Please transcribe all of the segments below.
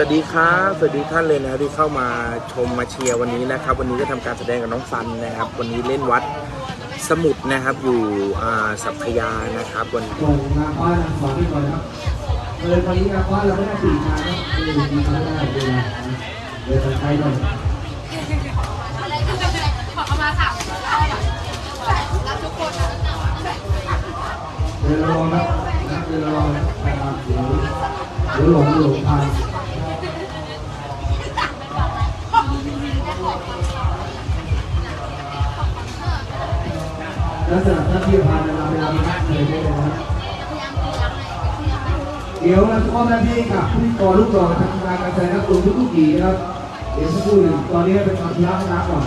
สวัสดีครับสวัสดีท่านเลยนะครับที่เข้ามาชมมาเชียร์วันนี้นะครับ วันนี้ก็ทำการแสดงกับน้องซันนะครับ วันนี้เล่นวัดสมุทรนะครับอยู่สัพยานะครับวันส่งมาคว้าสองที่ก่อนครับเลยตอนนี้นะคว้าเราไม่ได้ปีกมาครับเลยมีมาได้เวลาเลยใช้หน่อยอเขามาถามเราแบบรักทุกคนนะเดินรอครับนะเดินรอนะครับเดี๋ยวเดี๋ยวหลงหลงทาง ลักษณะท่าที่พาเราเวลาพักเลยได้เลยนะครับเดี๋ยวเราจะมอบหน้าที่กับผู้ที่กรลูกหล่อทางการการแสดงนักตุนทุกๆปีนะครับ เดี๋ยวสักครู่หนึ่งตอนนี้เป็นความพิจารณาก่อน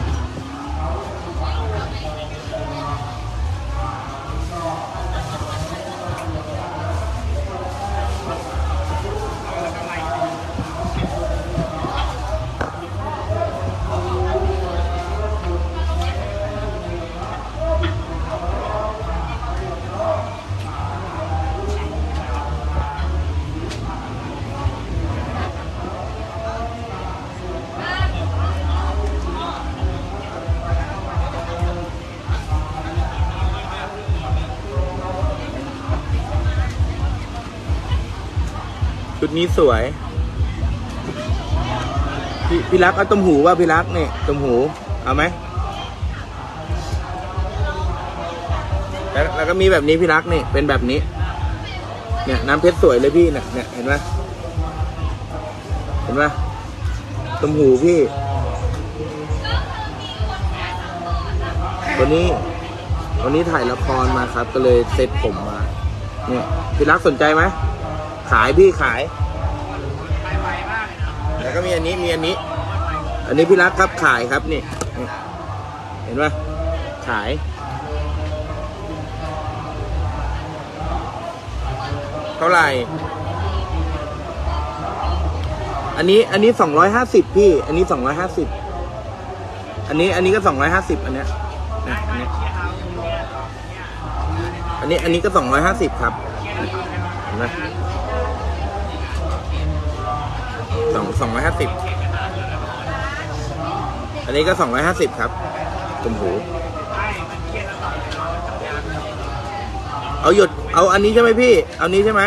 นี้สวย พี่พี่รักเอาต้มหูว่าพี่รักเนี่ยต้มหู เอาไหมแล้วแล้วก็มีแบบนี้พี่รักนี่เป็นแบบนี้ เนี่ยน้ำเพชรสวยเลยพี่เนี่ยเนี่ยเห็นไหมเห็นไหมต้มหูพี่ วันนี้ วันนี้ถ่ายละครมาครับ ก็เลยเซ็ตผมมา เนี่ยพี่รักสนใจไหม ขายพี่ขาย แล้วก็มีอันนี้มีอันนี้ อันนี้พี่รักครับขายครับนี่เห็นปะขาย เท่าไหร่ อันนี้อันนี้สองร้อยห้าสิบพี่ อันนี้สองร้อยห้าสิบอันนี้อันนี้ก็สองร้อยห้าสิบอันเนี้ยนะอันเนี้ยอันนี้อันนี้ก็สองร้อยห้าสิบครับเห็นไหม สองสองร้อยห้าสิบอันนี้ก็สองร้อยห้าสิบครับตุ่มหู เอาหยุดเอาอันนี้ใช่ไหมพี่ เอานี้ใช่ไหม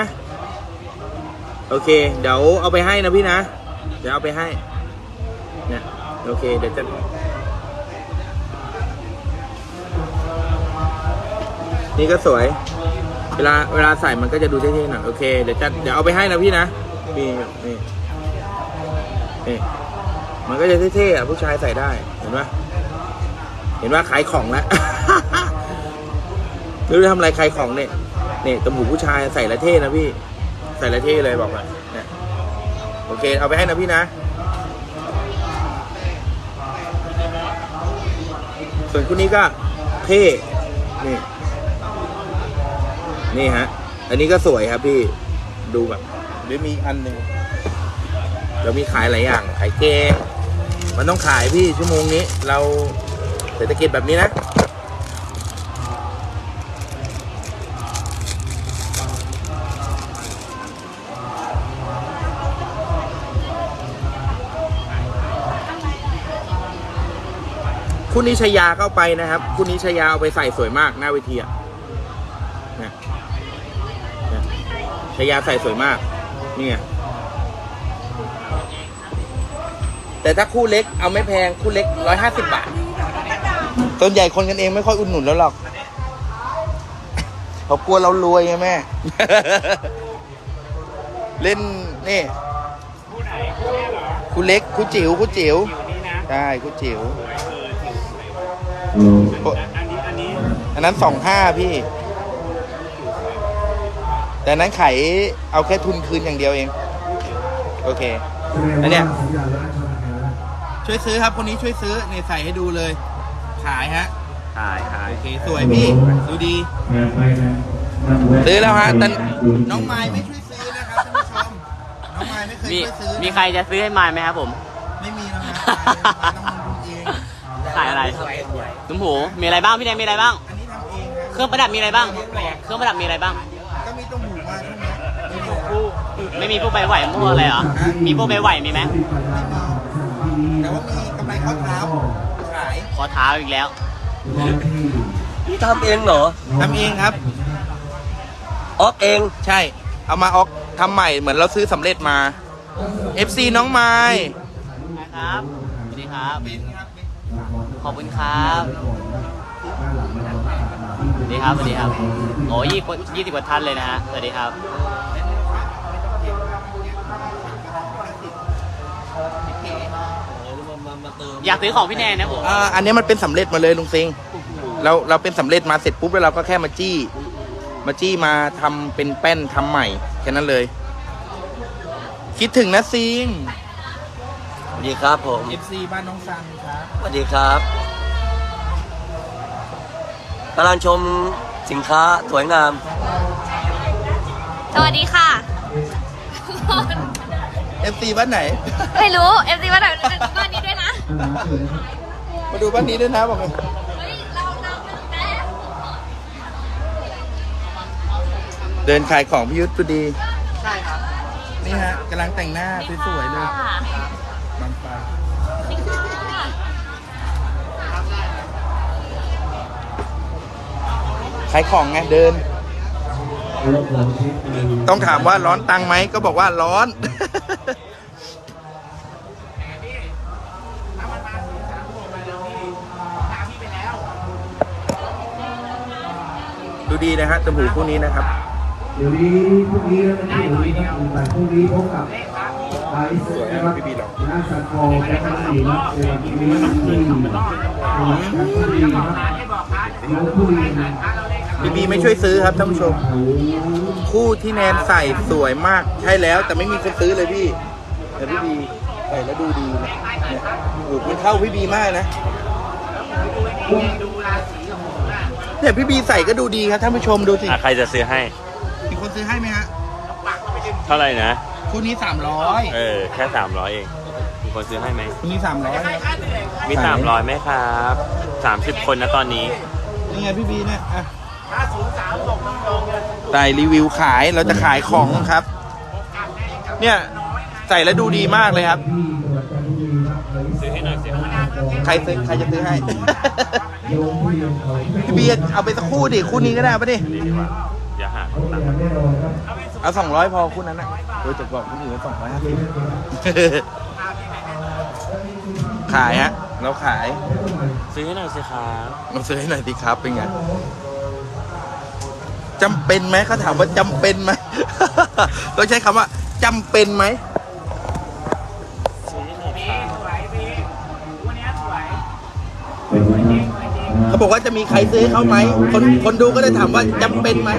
โอเค เดี๋ยวเอาไปให้นะพี่นะ เดี๋ยวเอาไปให้เนี่ยโอเค เดี๋ยวจะนี่ก็สวย เวลาเวลาใส่มันก็จะดูเท่ๆหน่อยโอเค เดี๋ยวจะเดี๋ยวเอาไปให้นะพี่นะนี่นี่ นี่มันก็จะเท่ๆอะผู้ชายใส่ได้เห็นปะเห็นว่าขายของแล้วไม่รู้จะทำอะไรขายของเนี่ยเนี่ยตำหูผู้ชายใส่ละเท่นะพี่ ใส่ละเท่เลยบอกเลยเนี่ยโอเค เอาไปให้นะพี่นะ ส่วนคู่นี้ก็เท่นี่นี่ฮะ อันนี้ก็สวยครับพี่ ดูแบบเดี๋ยวมีอันหนึ่ง เรามีขายหลายอย่างขายเกงมันต้องขายพี่ชั่วโมงนี้ เราเศรษฐกิจแบบนี้นะคู่นี้ชายาเข้าไปนะครับคู่นี้ชายาเอาไปใส่สวยมากหน้าเวทีอะนี่นิชายาใส่สวยมาก นี่ไง แต่ถ้าคู่เล็กเอาไม่แพงคู่เล็กร้อยห้าสิบบาทส่วนใหญ่คนกันเองไม่ค่อยอุดหนุนแล้วหรอกเขากลัวเรารวยไงแม่ เล่นนี่คู่เล็กคู่จิ๋วคู่จิ๋วใช่คู่จิ๋วอันนั้นสองห้าพี่ แต่อันนั้นขายเอาแค่ทุนคืนอย่างเดียวเอง โอเคอันเนี้ยสัญญาณร้าน ชานะช่วยซื้อครับคนนี้ช่วยซื้อเนี่ยใส่ให้ดูเลย ขายฮะ ขายขายโอเคสวยพี่ดูดีไปนะซื้อแล้วฮะแต่น้องไม้ไม่ช่วยซื้อนะครับท่านผู้ชมน้องไม้ไม่เคยมีช่วยซื้อนะมีใครจะซื้อให้มายไหมครับผม ไม่มีแล้วนะต้องลงทุนเองขายอะไรตุ้มหูมีอะไรบ้างพี่แดงมีอะไรบ้าง อันนี้ทำเองนะเครื่องประดับมีอะไรบ้าง เครื่องประดับมีอะไรบ้าง ก็มีต้มหูมาช่วงนี้มีหมวกคู่ไม่มีพวกใบไหวมั่วเลยเหรอ มีพวกใบไหวมีไหม แต่ว่ามีกำไรข้อเท้าขายขอเท้าอีกแล้วนี่ทำเองเหรอทำเองครับ ออกเองใช่ เอามาออกทำใหม่เหมือนเราซื้อสำเร็จมา FC น้องไม้ครับสวัสดีครับ ขอบคุณครับสวัสดีครับสวัสดีครับโอ้ยี่ยี่สิบกว่าท่านเลยนะฮะสวัสดีครับ อยากซื้อของพี่แนนนะผมอ่าอันนี้มันเป็นสำเร็จมาเลยลุงซิงเราเราเป็นสำเร็จมาเสร็จปุ๊บแล้วเราก็แค่มาจี้ มาจี้มาทำเป็นแป้นทำใหม่แค่นั้นเลย คิดถึงนะซิงสวัสดีครับผม FC บ้านน้องซันครับ สวัสดีครับกำลังชมสินค้าสวยงาม สวัสดีค่ะ FC บ้านไหน ไม่รู้เอฟซีว่าไหนบ้านนี้ด้วยนะ มาดูบ้านนี้ด้วยนะบอกเลยเฮ้ยเราเราเป็นแม่เดินขายของพี่ยุทธพอดี ใช่ครับ นี่ฮะกำลังแต่งหน้าสวยๆเลยบางไปขายของไงเดิน ต้องถามว่าร้อนตังไหมก็บอกว่าร้อน ดูดีนะฮะจมูกคู่นี้นะครับเดี๋ยวนี้พรุ่งนี้แล้วนะพรุ่งนี้ครับวันพรุ่งนี้พบกับไอซ์นะครับหน้าสันคอแจ็คสันสีครับในวันพรุ่งนี้ที่จังหวัดจันทบุรีครับน้องผู้ดีนะพี่บีไม่ช่วยซื้อครับท่านผู้ชม คู่ที่แนนใส่สวยมากใช่แล้วแต่ไม่มีคนซื้อเลยพี่แต่พี่บีใส่แล้วดูดีนะเนี่ยโอ้โหมันเข้าพี่บีมากนะเนี่ยพี่บีใส่ก็ดูดีครับท่านผู้ชมดูสิ อะใครจะซื้อให้ มีคนซื้อให้ไหมฮะเท่าไหร่นะ คู่นี้สามร้อยเออ แค่สามร้อยเอง มีคนซื้อให้ไหม คู่นี้สามร้อยมีสามร้อยไหมครับสามสิบคนนะตอนนี้ นี่ไงพี่บีเนี่ยอะใส่รีวิวขายเราจะขายของครับ เนี่ยใส่แล้วดูดีมากเลยครับ ใครซื้อใครจะซื้อให้ พี่บีเอาไปสักคู่ดิคู่นี้ก็ได้ปะดิ ดีดีกว่าอย่าหาคนตังค์เอาสองร้อยพอคู่นั้นนะโดยจะบอกคู่อื่นสองร้อยห้าสิบขายฮะ เราขายซื้อให้หน่อยสิครับเราซื้อให้หน่อยสิครับเป็นไงจำเป็นไหมเขาถามว่าจำเป็นไหม ต้องใช้คำว่าจำเป็นไหม เขาบอกว่าจะมีใครซื้อให้เขาไหมคนคนดูก็เลยถามว่าจำเป็นไหม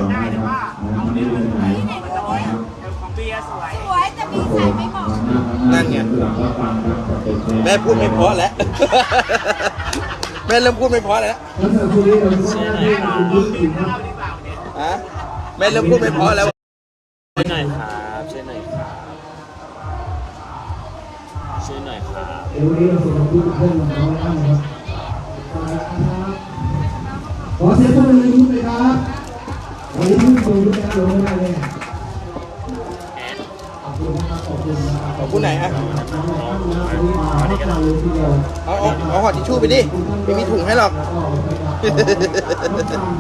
สวยแต่มีใส่ไม่เหมาะนั่นไงแม่พูดไม่เพราะแล้ว แม่เริ่มพูดไม่เพราะแล้วแล้วเธอผู้นี้เราก็ได้ดูดีครับฮะแม่เริ่มพูดไม่เพราะแล้วช่วยหน่อยครับช่วยหน่อยครับช่วยหน่อยครับ เดี๋ยววันนี้เราส่งทุกคนมาแล้วนะครับ ขอเสียงปรบมือให้ทุกคนครับวันนี้ทุกคนรู้จักเราไม่ได้เลยขอบคุณนะครับขอบคุณนะครับขอบคุณไหนฮะวันนี้มาให้เราเลยทีเดียวเอาเอาเอาห่อทิชชู่ไปดิไม่มีถุงให้หรอก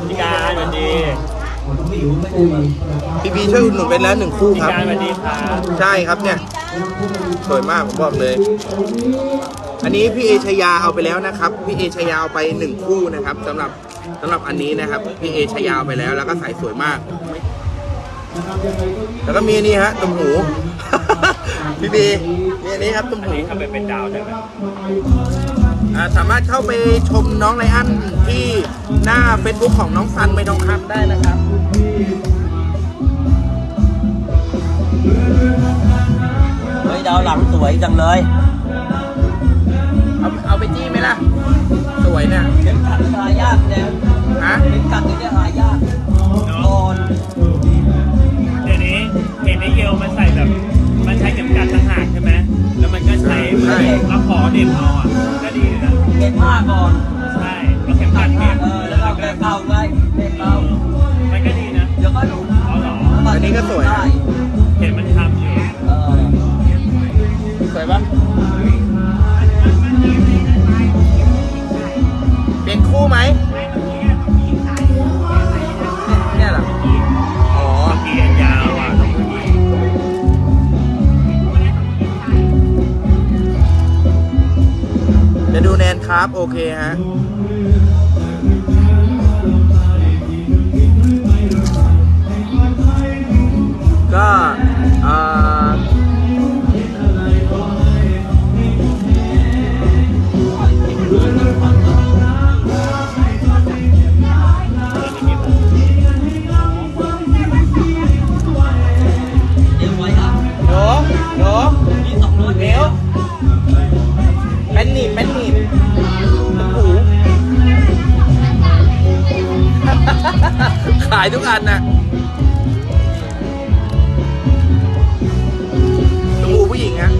พี่การสวัสดีพี่บีช่วยอุดหนุนไปแล้วหนึ่งคู่พี่ครับการสวัสดีครับใช่ครับเนี่ยสวยมากผมบอกเลย อันนี้พี่เอชยาเอาไปแล้วนะครับ พี่เอชยาเอาไปหนึ่งคู่นะครับสำหรับ สำหรับอันนี้นะครับพี่เอชยาเอาไปแล้ว แล้วก็ใส่สวยมาก แล้วก็มีอันนี่ฮะตุ่มหู พี่บีมีอันนี้ครับตุ่มหูทำไปเป็นดาวได้ไหมอ่าสามารถเข้าไปชมน้องไลอันที่หน้าเฟซบุ๊กของน้องซันไม่ทองคำได้นะครับ เฮ้ยดาวหลังสวยจังเลย เอาเอาไปจี้ไหมล่ะ สวยเนี่ยเข็มขัดหายากเนี่ยฮะเข็มขัดนี่หายากนอนเดี๋ยวนี้เห็นไอ้เยลมันใส่แบบ มันใช้เข็มกัดต่างหากใช่ไหมแล้วมันก็ใช้เหมือนรับขอเด็บเอาอะก็ดีนะเก็บผ้าก่อนใช่แล้วเข็มขัดเก็บเออแล้วเราแก้เก่าไงเก็บเก่ามันก็ดีนะเดี๋ยวก็หลุดเอาเหรออันนี้ก็สวยได้เห็นมันทำอยู่จะ โอเคฮะ ขายทุกอันน่ะดูผู้หญิงอะ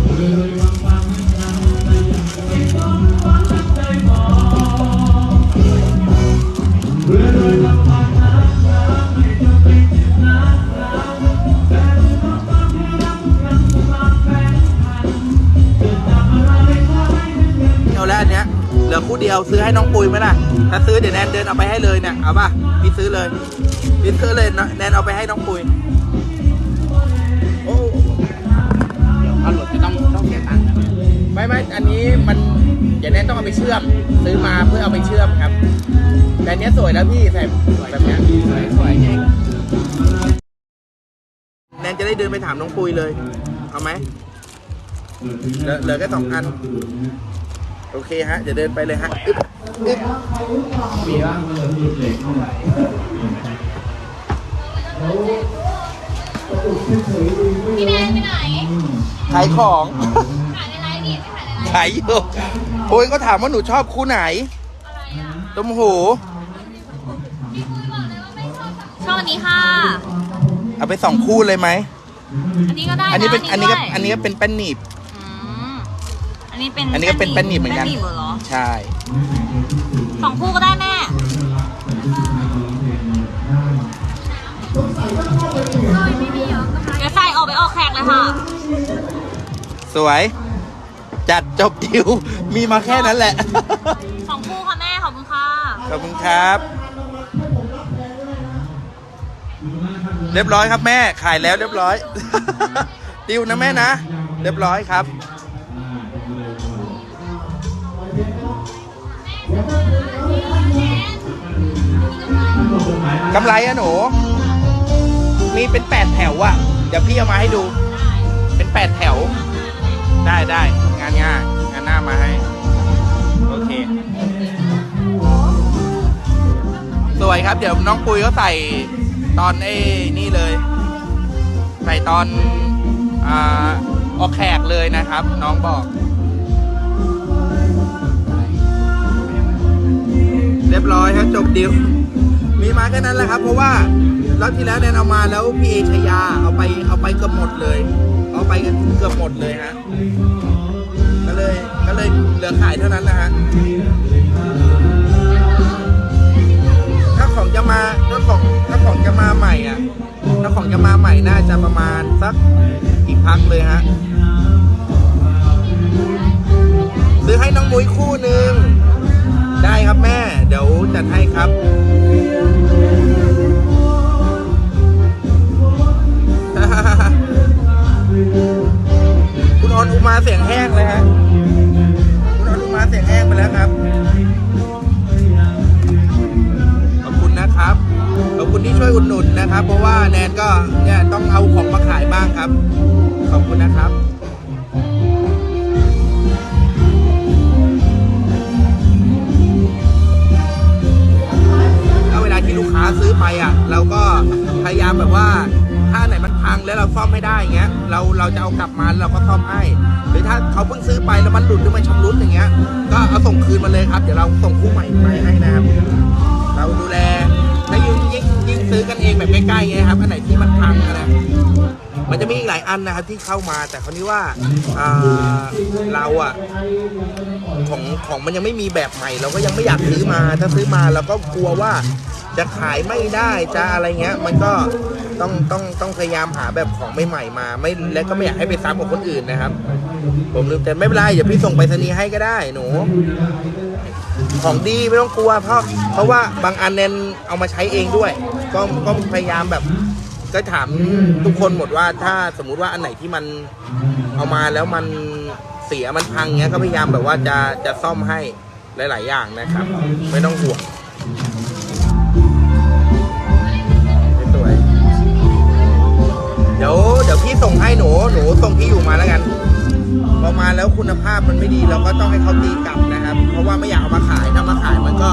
เอาแล้วอันเนี้ยเหลือคู่เดียวซื้อให้น้องปุยไหมล่ะ ถ้าซื้อเดี๋ยวแนนเดินเอาไปให้เลยเนี่ย เอาป่ะ พี่ซื้อเลย พี่ซื้อเลยนะแนนเอาไปให้น้องปุยโอ้เดี๋ยวเอาหลุดจะต้องต้องเสียตังค์นะไม่ไม่อันนี้มันเดี๋ยวแนนต้องเอาไปเชื่อม ซื้อมาเพื่อเอาไปเชื่อมครับ แต่อันเนี้ยสวยแล้วพี่ใส่แบบเนี้ยสวยสวยจริงแนนจะได้เดินไปถามน้องปุยเลย เอาไหมเหลือเหลือแค่สองอัน โอเคฮะเดี๋ยวเดินไปเลยฮะอึ๊บอึ๊บ มี ป่ะพี่แนนไปไหน ขายของ ขายในไลน์ดิไม่ขายในไลน์ขายอยู่ปุยก็ถามว่าหนูชอบคู่ไหนอะไรอะต้มหูพี่คุยบอกเลยว่าไม่ชอบชอบอันนี้ค่ะ เอาไปสองคู่เลยไหมอันนี้ก็ได้อันนี้เป็นอันนี้ก็ด้วยอันนี้ก็เป็นแป้นหนีบ อืมอันนี้เป็นอันนี้ก็เป็นแป้นหนีบเหมือนกัน แป้นหนีบเหรอใช่ สองคู่ก็ได้แม่ เลยค่ะ สวย จัดจบดิว มีมาแค่นั้นแหละสองคู่ค่ะแม่ ขอบคุณค่ะ ขอบคุณครับ เรียบร้อยครับแม่ ขายแล้วเรียบร้อย ดิวนะแม่นะ เรียบร้อยครับกำไรอะหนู มีเป็นแปดแถวอะเดี๋ยวพี่เอามาให้ดูเป็น แปดแถว ได้ได้งานง่ายงานหน้ามาให้ โอเค สวยครับ เดี๋ยวน้องปุยก็ใส่ตอนไอ้นี่เลย ใส่ตอนอ่าออกแขกเลยนะครับ น้องบอก เรียบร้อยครับจบดิวมีมาแค่นั้นแหละครับ เพราะว่ารอบที่แล้วเนี่ยเอามาแล้วพี่เอชยาเอาไปเอาไปเกือบหมดเลย เอาไปกันเกือบหมดเลยฮะ ก็เลยก็เลยเหลือขายเท่านั้นนะฮะ ถ้าของจะมาถ้าของถ้าของจะมาใหม่อะ ถ้าของจะมาใหม่น่าจะประมาณสักอีกพักเลยฮะ ซื้อให้น้องมุ้ยคู่หนึ่งได้ครับแม่ เดี๋ยวจัดให้ครับ มาเสียงแห้งเลยฮะคุณออนอุมาเสียงแห้งไปแล้วครับ ขอบคุณนะครับ ขอบคุณที่ช่วยอุดหนุนนะครับ เพราะว่าแนนก็เนี่ยต้องเอาของมาขายบ้างครับ ขอบคุณนะครับ เราจะเอากลับมาแล้วเราก็ซ่อมให้ หรือถ้าเขาเพิ่งซื้อไปแล้วมันหลุดหรือมันชำรุดอย่างเงี้ย ก็เอาส่งคืนมาเลยครับ เดี๋ยวเราส่งคู่ใหม่ไปให้นะครับ เราดูแลถ้ายิ่งยิ่งยิ่งซื้อกันเองแบบใกล้ๆเงี้ยครับ อันไหนที่มันพังอะไรมันจะมีอีกหลายอันนะครับที่เข้ามาแต่คราวนี้ว่าอ่าเราอะของของมันยังไม่มีแบบใหม่ เราก็ยังไม่อยากซื้อมา ถ้าซื้อมาเราก็กลัวว่า จะขายไม่ได้จะอะไรเงี้ย มันก็ต้องต้องต้องพยายามหาแบบของใหม่ๆมา ไม่และก็ไม่อยากให้ไปซ้ำกับคนอื่นนะครับ ผมลืมแต่ไม่เป็นไรเดี๋ยวพี่ส่งไปรษณีย์ให้ก็ได้หนู ของดีไม่ต้องกลัวเพราะเพราะว่าบางอันเนนเอามาใช้เองด้วย ก็ก็พยายามแบบก็ถามทุกคนหมดว่าถ้าสมมุติว่าอันไหนที่มันเอามาแล้วมันเสียมันพังเงี้ยก็พยายามแบบว่าจะจะซ่อมให้หลาย ๆ อย่างนะครับ ไม่ต้องห่วง พี่ส่งให้หนูหนูส่งที่อยู่มาแล้วกันพอมาแล้วคุณภาพมันไม่ดีเราก็ต้องให้เขาตีกลับนะครับ เพราะว่าไม่อยากเอามาขายถ้ามาขายมันก็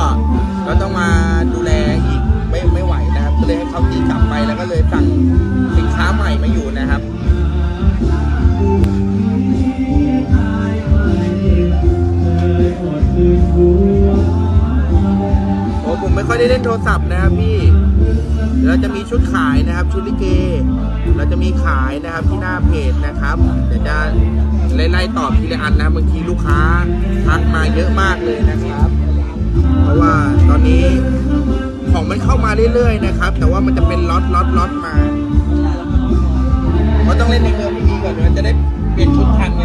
ก็ต้องมาดูแลอีกไม่ไม่ไหวนะครับก็เลยให้เขาตีกลับไปแล้วก็เลยสั่งสินค้าใหม่มาอยู่นะครับโอ้ผมไม่ค่อยได้เล่นโทรศัพท์นะครับพี่เราจะมีชุดขายนะครับ ชุดลิเก เราจะมีขายนะครับที่หน้าเพจนะครับ เดี๋ยวจะไล่ๆตอบทีละอันนะบางทีลูกค้าทักมาเยอะมากเลยนะครับ เพราะว่าตอนนี้ของมันเข้ามาเรื่อยๆนะครับ แต่ว่ามันจะเป็นล็อตล็อตล็อตมาเพราะต้องเล่นในเมืองพี่ดีก่อนมันจะได้เปลี่ยนชุดทันไง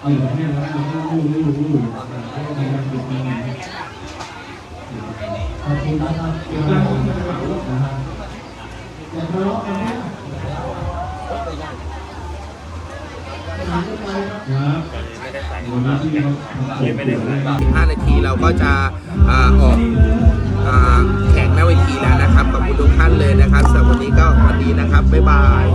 5นาทีเราก็จะอ่าออกอ่าแข่งหน้าเวทีแล้วนะครับขอบคุณทุกท่านเลยนะครับสำหรับวันนี้ก็สวัสดีนะครับบ๊ายบาย